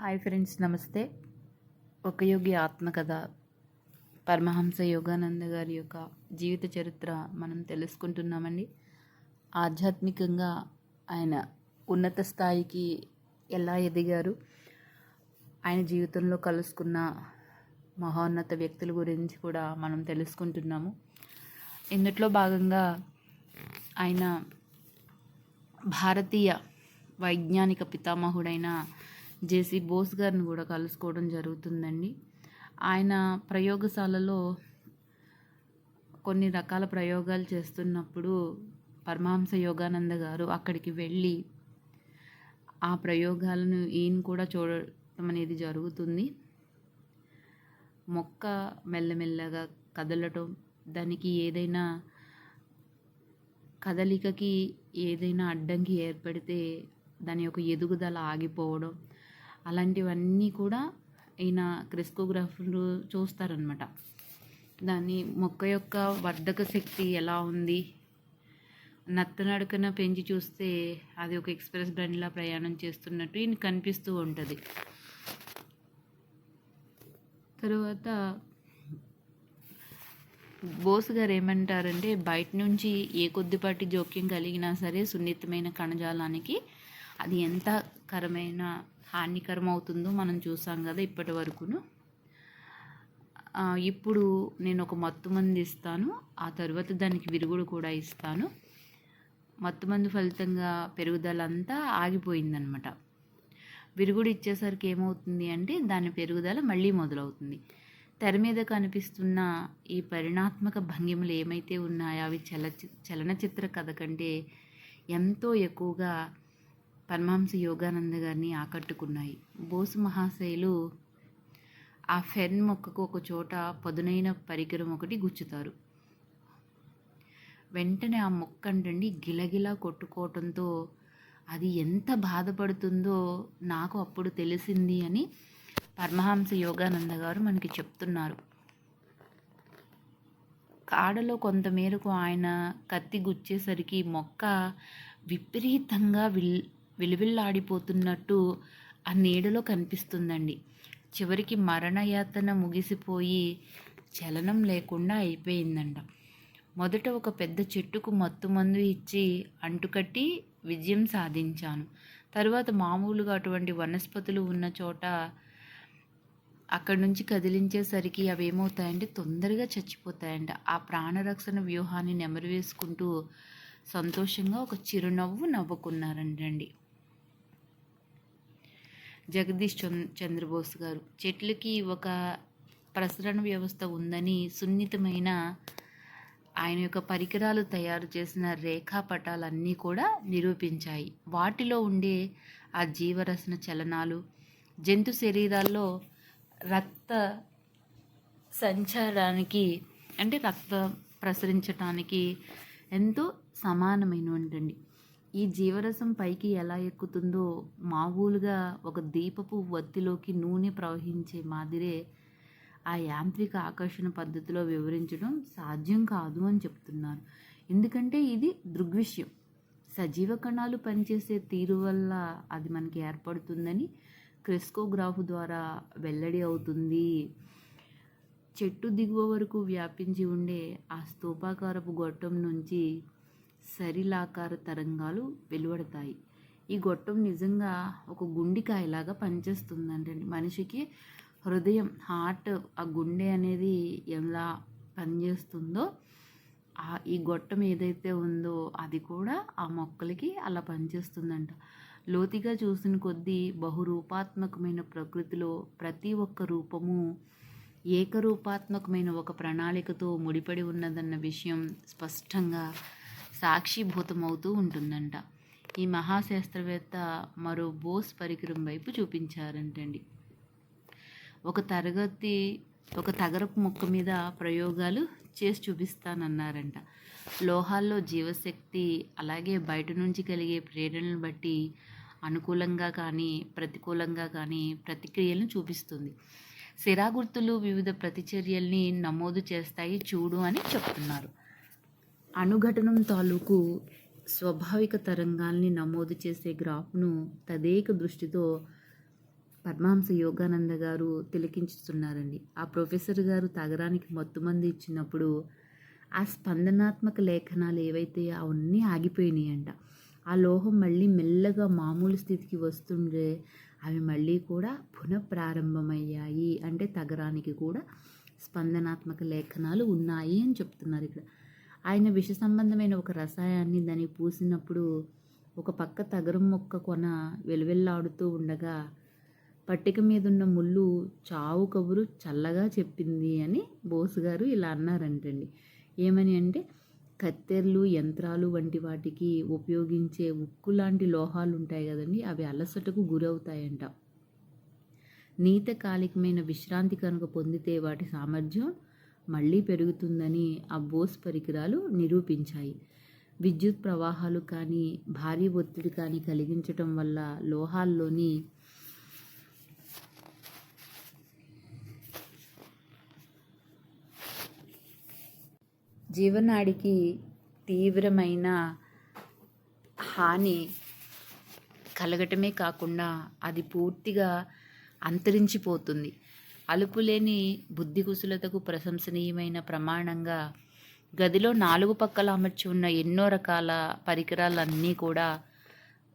Hi friends నమస్తే. ఒక యోగి ఆత్మకథ. పరమహంస యోగానంద గారి యొక్క జీవిత చరిత్ర మనం తెలుసుకుంటున్నామండి. ఆధ్యాత్మికంగా ఆయన ఉన్నత స్థాయికి ఎలా ఎదిగారు? ఆయన జీవితంలో కలుసుకున్న మహోన్నత వ్యక్తుల గురించి కూడా మనం తెలుసుకుంటున్నాము. ఇందులో భాగంగా ఆయన భారతీయ వైజ్ఞానిక పితామహుడైన జేసీ బోస్ గారిని కూడా కలుసుకోవడం జరుగుతుందండి. ఆయన ప్రయోగశాలలో కొన్ని రకాల ప్రయోగాలు చేస్తున్నప్పుడు పరమహంస యోగానంద గారు అక్కడికి వెళ్ళి ఆ ప్రయోగాలను ఈయన కూడా చూడటం అనేది జరుగుతుంది. మొక్క మెల్లమెల్లగా కదలటం దానికి ఏదైనా కదలికకి ఏదైనా అడ్డంకి ఏర్పడితే దాని యొక్క ఎదుగుదల ఆగిపోవడం అలాంటివన్నీ కూడా ఈయన క్రిస్కోగ్రాఫర్లు చూస్తారనమాట దాన్ని మొక్క యొక్క వర్ధక శక్తి ఎలా ఉంది? నత్తనడకన పెంచి చూస్తే అది ఒక ఎక్స్ప్రెస్ బండిలా ప్రయాణం చేస్తున్నట్టు ఈయన కనిపిస్తూ ఉంటుంది. తరువాత బోస్ గారు ఏమంటారంటే బయట నుంచి ఏ కొద్దిపాటి జోక్యం కలిగినా సరే సున్నితమైన కణజాలానికి అది ఎంత కరమైన హానికరం అవుతుందో మనం చూసాం కదా ఇప్పటి వరకును. ఇప్పుడు నేను ఒక మత్తు మంది ఇస్తాను. ఆ తర్వాత దానికి విరుగుడు కూడా ఇస్తాను. మత్తు మందు ఫలితంగా పెరుగుదల అంతా ఆగిపోయిందనమాట. విరుగుడు ఇచ్చేసరికి ఏమవుతుంది అంటే దాని పెరుగుదల మళ్ళీ మొదలవుతుంది. తెర మీద కనిపిస్తున్న ఈ పరిణాత్మక భంగిమలు ఏమైతే ఉన్నాయో అవి చలచి చలనచిత్ర కథ కంటే ఎంతో ఎక్కువగా పరమహంస యోగానంద గారిని ఆకట్టుకున్నాయి. బోసు మహాశయులు ఆ ఫెన్ మొక్కకు ఒక చోట పదునైన పరికరం ఒకటి గుచ్చుతారు. వెంటనే ఆ మొక్క అంటండి గిలగిలా కొట్టుకోవటంతో అది ఎంత బాధపడుతుందో నాకు అప్పుడు తెలిసింది అని పరమహంస యోగానంద గారు మనకి చెప్తున్నారు. కాడలో కొంతమేరకు ఆయన కత్తి గుచ్చేసరికి మొక్క విపరీతంగా విల్ విలువిల్లాడిపోతున్నట్టు ఆ నీడలో కనిపిస్తుందండి. చివరికి మరణయాతన ముగిసిపోయి చలనం లేకుండా అయిపోయిందంట. మొదట ఒక పెద్ద చెట్టుకు మత్తు మందు ఇచ్చి అంటుకట్టి విజయం సాధించాను. తర్వాత మామూలుగా అటువంటి వనస్పతులు ఉన్న చోట అక్కడి నుంచి కదిలించేసరికి అవి ఏమవుతాయంటే తొందరగా చచ్చిపోతాయంట. ఆ ప్రాణరక్షణ వ్యూహాన్ని నెమరు వేసుకుంటూ సంతోషంగా ఒక చిరునవ్వు నవ్వుకున్నారండి జగదీష్ చంద్రబోస్ గారు. చెట్లకి ఒక ప్రసరణ వ్యవస్థ ఉందని సున్నితమైన ఆయన యొక్క పరికరాలు తయారు చేసిన రేఖాపటాలన్నీ కూడా నిరూపించాయి. వాటిలో ఉండే ఆ జీవరసన చలనాలు జంతు శరీరాల్లో రక్త సంచారానికి అంటే రక్త ప్రసరించటానికి ఎంతో సమానమైనటువంటి ఈ జీవరసం పైకి ఎలా ఎక్కుతుందో మామూలుగా ఒక దీపపు వత్తిలోకి నూనె ప్రవహించే మాదిరే ఆ యాంత్రిక ఆకర్షణ పద్ధతిలో వివరించడం సాధ్యం కాదు అని చెప్తున్నారు. ఎందుకంటే ఇది దృగ్విషయం. సజీవ కణాలు పనిచేసే తీరు వల్ల అది మనకి ఏర్పడుతుందని క్రిస్కోగ్రాఫ్ ద్వారా వెల్లడి అవుతుంది. చెట్టు దిగువ వరకు వ్యాపించి ఉండే ఆ స్తూపాకారపు గొట్టం నుంచి సరిలాకార తరంగాలు వెలువడతాయి. ఈ గొట్టం నిజంగా ఒక గుండికాయలాగా పనిచేస్తుందంటే మనిషికి హృదయం హార్ట్ ఆ గుండె అనేది ఎలా పనిచేస్తుందో ఆ ఈ గొట్టం ఏదైతే ఉందో అది కూడా ఆ మొక్కలకి అలా పనిచేస్తుందంట. లోతుగా చూసిన కొద్దీ బహురూపాత్మకమైన ప్రకృతిలో ప్రతి ఒక్క రూపము ఏకరూపాత్మకమైన ఒక ప్రణాళికతో ముడిపడి ఉన్నదన్న విషయం స్పష్టంగా సాక్షిభూతమవుతూ ఉంటుందంట. ఈ మహాశాస్త్రవేత్త మరో బోస్ పరికరం వైపు చూపించారంటండి. ఒక తరగతి ఒక తగరపు మొక్క మీద ప్రయోగాలు చేసి చూపిస్తానన్నారంట. లోహాల్లో జీవశక్తి అలాగే బయట నుంచి కలిగే ప్రేరణను బట్టి అనుకూలంగా కానీ ప్రతికూలంగా కానీ ప్రతిక్రియలను చూపిస్తుంది. సిరా గుర్తులు వివిధ ప్రతిచర్యల్ని నమోదు చేస్తాయి చూడు అని చెప్తున్నారు. అణుఘటనం తాలూకు స్వాభావిక తరంగాల్ని నమోదు చేసే గ్రాఫ్ను తదేక దృష్టితో పరమహంస యోగానంద గారు తిలకించుతున్నారండి. ఆ ప్రొఫెసర్ గారు తగరానికి మత్తుమంది ఇచ్చినప్పుడు ఆ స్పందనాత్మక లేఖనాలు ఏవైతే అవన్నీ ఆగిపోయినాయంట. ఆ లోహం మళ్ళీ మెల్లగా మామూలు స్థితికి వస్తుండే అవి మళ్ళీ కూడా పునఃప్రారంభమయ్యాయి. అంటే తగరానికి కూడా స్పందనాత్మక లేఖనాలు ఉన్నాయి అని చెప్తున్నారు ఇక్కడ. ఆయన విష సంబంధమైన ఒక రసాయాన్ని దానికి పూసినప్పుడు ఒక పక్క తగరం మొక్క కొన వెలువెల్లాడుతూ ఉండగా పట్టిక మీద ఉన్న ముళ్ళు చావు కబురు చల్లగా చెప్పింది అని బోసు గారు ఇలా అన్నారంటండి. ఏమని అంటే కత్తెర్లు యంత్రాలు వంటి వాటికి ఉపయోగించే ఉక్కు లాంటి లోహాలు ఉంటాయి కదండి అవి అలసటకు గురవుతాయంట. నీతకాలికమైన విశ్రాంతి కనుక పొందితే వాటి సామర్థ్యం మళ్ళీ పెరుగుతుందని ఆ బోస్ పరికరాలు నిరూపించాయి. విద్యుత్ ప్రవాహాలు కానీ భారీ ఒత్తిడి కానీ కలిగించటం వల్ల లోహాల్లోని జీవనాడికి తీవ్రమైన హాని కలగటమే కాకుండా అది పూర్తిగా అంతరించిపోతుంది. అలుపులేని బుద్ధి కుశలతకు ప్రశంసనీయమైన ప్రమాణంగా గదిలో నాలుగు పక్కల అమర్చి ఉన్న ఎన్నో రకాల పరికరాలన్నీ కూడా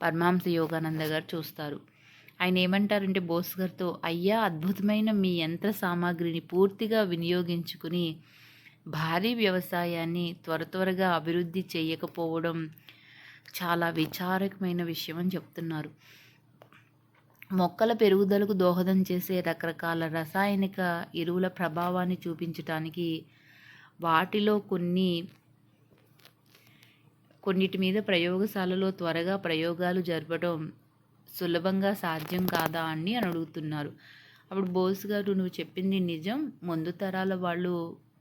పరమాంస యోగానంద గారు చూస్తారు. ఆయన ఏమంటారంటే బోస్ గారితో అయ్యా అద్భుతమైన మీ యంత్ర సామాగ్రిని పూర్తిగా వినియోగించుకుని భారీ వ్యవసాయాన్ని త్వర త్వరగా అభివృద్ధి చేయకపోవడం చాలా విచారకమైన విషయం అని చెప్తున్నారు. మొక్కల పెరుగుదలకు దోహదం చేసే రకరకాల రసాయనిక ఎరువుల ప్రభావాన్ని చూపించటానికి వాటిలో కొన్ని కొన్నిటి మీద ప్రయోగశాలలో త్వరగా ప్రయోగాలు జరపడం సులభంగా సాధ్యం కాదా అని అని అడుగుతున్నారు. అప్పుడు బోస్ గారు నువ్వు చెప్పింది నిజం. ముందు తరాల వాళ్ళు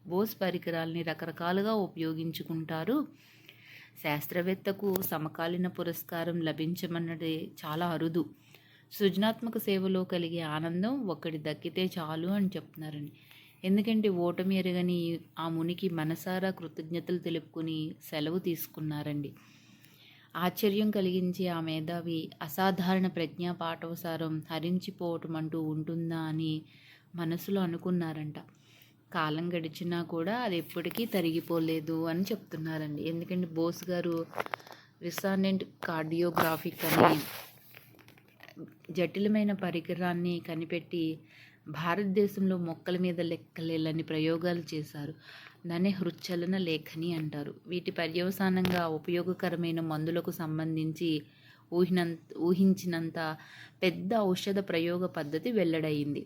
బోస్ పరికరాల్ని రకరకాలుగా ఉపయోగించుకుంటారు. శాస్త్రవేత్తకు సమకాలీన పురస్కారం లభించమన్నది చాలా అరుదు. సృజనాత్మక సేవలో కలిగే ఆనందం ఒక్కడి దక్కితే చాలు అని చెప్తున్నారండి. ఎందుకంటే ఓటమి ఎరగని ఆ మునికి మనసారా కృతజ్ఞతలు తెలుపుకుని సెలవు తీసుకున్నారండి. ఆశ్చర్యం కలిగించే ఆ మేధావి అసాధారణ ప్రజ్ఞా పాఠవసారం హరించిపోవటం అంటూ ఉంటుందా అని మనసులో అనుకున్నారంట. కాలం గడిచినా కూడా అది ఎప్పటికీ తరిగిపోలేదు అని చెప్తున్నారండి. ఎందుకంటే బోస్ గారు రిసానెంట్ కార్డియోగ్రాఫిక్ అని జటిలమైన పరికరాన్ని కనిపెట్టి భారతదేశంలో మొక్కల మీద లెక్కలేలని ప్రయోగాలు చేశారు. దాన్ని హృచ్చలన లేఖని అంటారు. వీటి పర్యవసానంగా ఉపయోగకరమైన మందులకు సంబంధించి ఊహినంత ఊహించినంత పెద్ద ఔషధ ప్రయోగ పద్ధతి వెల్లడయింది.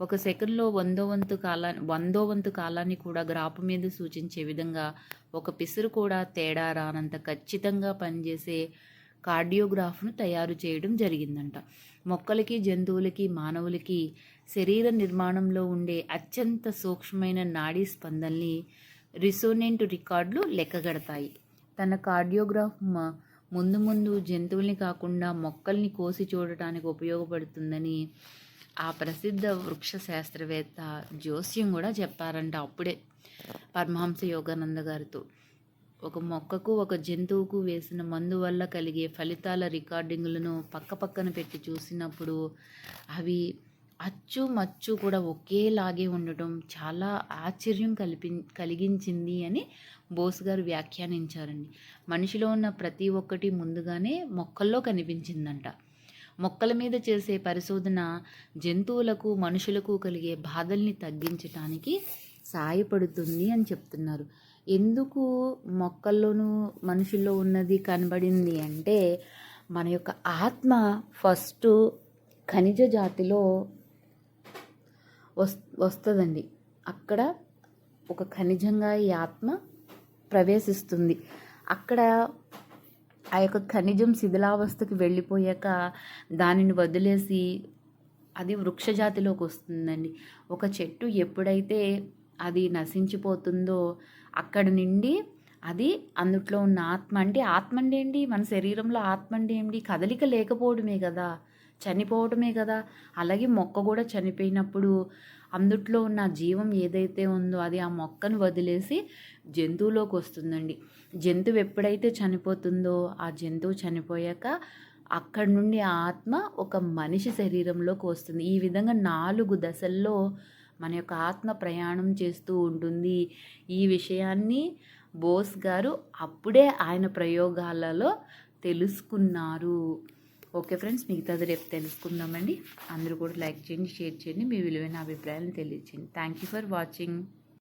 ఒక సెకండ్లో వందో వంతు కాలా వందో వంతు కాలాన్ని కూడా గ్రాపు మీద సూచించే విధంగా ఒక పిసురు కూడా తేడా రానంత ఖచ్చితంగా పనిచేసే కార్డియోగ్రాఫ్ను తయారు చేయడం జరిగిందంట. మొక్కలకి జంతువులకి మానవులకి శరీర నిర్మాణంలో ఉండే అత్యంత సూక్ష్మమైన నాడీ స్పందనల్ని రిసోనెంట్ రికార్డులు లెక్కగడతాయి. తన కార్డియోగ్రాఫ్ ముందు ముందు జంతువుల్ని కాకుండా మొక్కల్ని కోసి చూడటానికి ఉపయోగపడుతుందని ఆ ప్రసిద్ధ వృక్ష శాస్త్రవేత్త జోస్యం కూడా చెప్పారంట అప్పుడే. పరమహంస యోగానంద గారితో. ఒక మొక్కకు ఒక జంతువుకు వేసిన మందు వల్ల కలిగే ఫలితాల రికార్డింగులను పక్కపక్కన పెట్టి చూసినప్పుడు అవి అచ్చు మచ్చు కూడా ఒకేలాగే ఉండటం చాలా ఆశ్చర్యం కల్పి కలిగించింది అని బోస్ గారు వ్యాఖ్యానించారండి. మనిషిలో ఉన్న ప్రతి ఒక్కటి ముందుగానే మొక్కల్లో కనిపించిందంట. మొక్కల మీద చేసే పరిశోధన జంతువులకు మనుషులకు కలిగే బాధల్ని తగ్గించటానికి సహాయపడుతుంది అని చెప్తున్నారు. ఎందుకు మొక్కల్లోనూ మనుషుల్లో ఉన్నది కనబడింది అంటే మన యొక్క ఆత్మ ఫస్ట్ ఖనిజ జాతిలో వస్ వస్తుందండి. అక్కడ ఒక ఖనిజంగా ఈ ఆత్మ ప్రవేశిస్తుంది. అక్కడ ఆ యొక్క ఖనిజం శిథిలావస్థకి వెళ్ళిపోయాక దానిని వదిలేసి అది వృక్షజాతిలోకి వస్తుందండి. ఒక చెట్టు ఎప్పుడైతే అది నశించిపోతుందో అక్కడ నుండి అది అందుట్లో ఉన్న ఆత్మ అంటే ఆత్మ అంటే ఏంటి మన శరీరంలో ఆత్మ అంటే ఏంటి కదలిక లేకపోవడమే కదా. చనిపోవడమే కదా. అలాగే మొక్క కూడా చనిపోయినప్పుడు అందుట్లో ఉన్న జీవం ఏదైతే ఉందో అది ఆ మొక్కను వదిలేసి జంతువులోకి వస్తుందండి. జంతువు ఎప్పుడైతే చనిపోతుందో ఆ జంతువు చనిపోయాక అక్కడి నుండి ఆత్మ ఒక మనిషి శరీరంలోకి వస్తుంది. ఈ విధంగా నాలుగు దశల్లో మన యొక్క ఆత్మ ప్రయాణం చేస్తూ ఉంటుంది. ఈ విషయాన్ని బోస్ గారు అప్పుడే ఆయన ప్రయోగాలలో తెలుసుకున్నారు. ఓకే ఫ్రెండ్స్ మిగతాది రేపు తెలుసుకుందామండి. అందరూ కూడా లైక్ చేయండి షేర్ చేయండి. మీ విలువైన అభిప్రాయాలను తెలియచేయండి. Thank you for watching